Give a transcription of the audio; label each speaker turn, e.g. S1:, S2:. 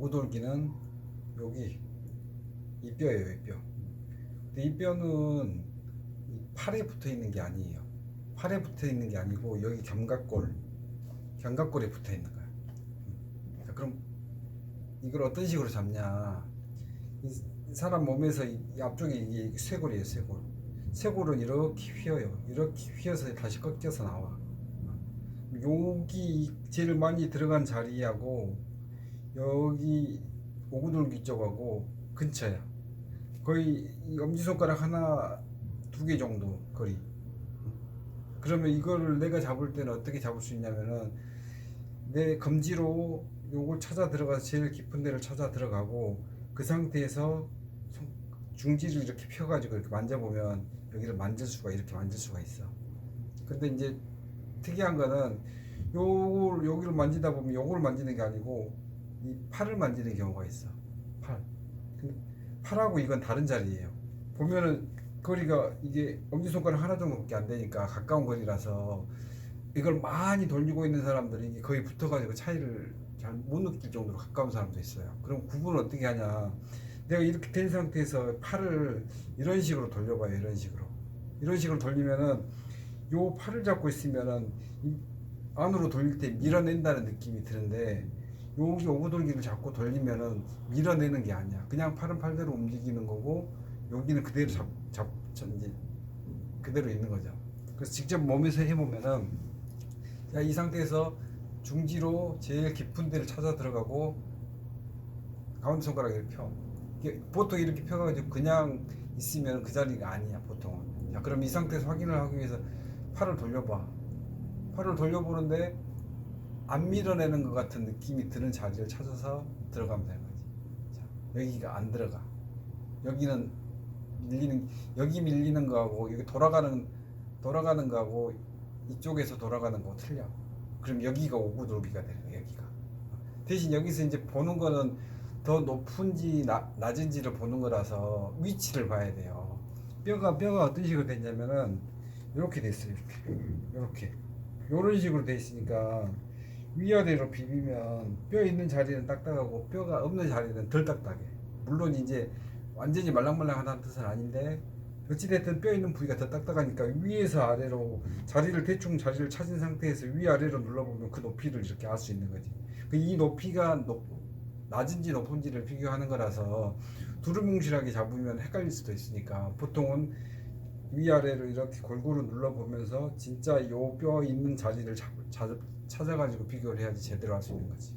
S1: 오구돌기는 여기 이 뼈예요, 이 뼈. 근데 이 뼈는 이 팔에 붙어 있는 게 아니에요. 팔에 붙어 있는 게 아니고 여기 견갑골, 견갑골에 붙어 있는 거야. 음. 자, 그럼 이걸 어떤 식으로 잡냐? 이 사람 몸에서 이 이 앞쪽에 이게 쇄골이에요, 쇄골. 쇄골은 이렇게 휘어요. 이렇게 휘어서 다시 꺾여서 나와. 여기 제일 많이 들어간 자리하고 여기 오구돌기 쪽하고 근처야. 거의 이 엄지손가락 하나 두 개 정도 거리. 그러면 이거를 내가 잡을 때는 어떻게 잡을 수 있냐면은 내 검지로 요걸 찾아 들어가서 제일 깊은 데를 찾아 들어가고 그 상태에서 손- 중지를 이렇게 펴가지고 이렇게 만져보면 여기를 만질 수가 이렇게 만질 수가 있어. 근데 이제 특이한 거는 요걸 여기를 만지다 보면 요걸 만지는 게 아니고 이 팔을 만지는 경우가 있어. 팔. 근데 팔하고 이건 다른 자리예요. 보면은 거리가 이게 엄지손가락 하나 정도밖에 안 되니까 가까운 거리라서 이걸 많이 돌리고 있는 사람들이 거의 붙어가지고 차이를 잘 못 느낄 정도로 가까운 사람도 있어요. 그럼 구분을 어떻게 하냐? 내가 이렇게 된 상태에서 팔을 이런 식으로 돌려봐요. 이런 식으로. 이런 식으로 돌리면은 요 팔을 잡고 있으면은 이 안으로 돌릴 때 밀어낸다는 느낌이 드는데 여기 오구돌기를 잡고 돌리면은 밀어내는 게 아니야. 그냥 팔은 팔대로 움직이는 거고 여기는 그대로 잡, 잡, 저 이제 그대로 있는 거죠. 그래서 직접 몸에서 해보면은 자, 이 상태에서 중지로 제일 깊은 데를 찾아 들어가고 가운데 손가락 이렇게 펴. 보통 이렇게 펴가지고 그냥 있으면 그 자리가 아니야 보통은. 자, 그럼 이 상태에서 확인을 하기 위해서 팔을 돌려봐. 팔을 돌려보는데 안 밀어내는 것 같은 느낌이 드는 자리를 찾아서 들어가면 되는 거지. 자, 여기가 안 들어가. 여기는 밀리는 여기 밀리는 거하고 여기 돌아가는 돌아가는 거하고 이쪽에서 돌아가는 거 틀려. 그럼 여기가 오구돌기가 되는 거야. 여기가. 대신 여기서 이제 보는 거는 더 높은지 나, 낮은지를 보는 거라서 위치를 봐야 돼요. 뼈가 뼈가 어떤 식으로 됐냐면은 이렇게 됐어요. 이렇게 이렇게 이런 식으로 돼 있으니까 위아래로 비비면 뼈 있는 자리는 딱딱하고 뼈가 없는 자리는 덜 딱딱해. 물론 이제 완전히 말랑말랑하다는 뜻은 아닌데 어찌됐든 뼈 있는 부위가 더 딱딱하니까 위에서 아래로 자리를 대충 자리를 찾은 상태에서 위아래로 눌러보면 그 높이를 이렇게 알 수 있는 거지. 그이 높이가 높, 낮은지 높은지를 비교하는 거라서 두루뭉실하게 잡으면 헷갈릴 수도 있으니까 보통은 위아래로 이렇게 골고루 눌러보면서 진짜 요 뼈 있는 자리를 찾아가지고 비교를 해야지 제대로 할 수 있는 거지.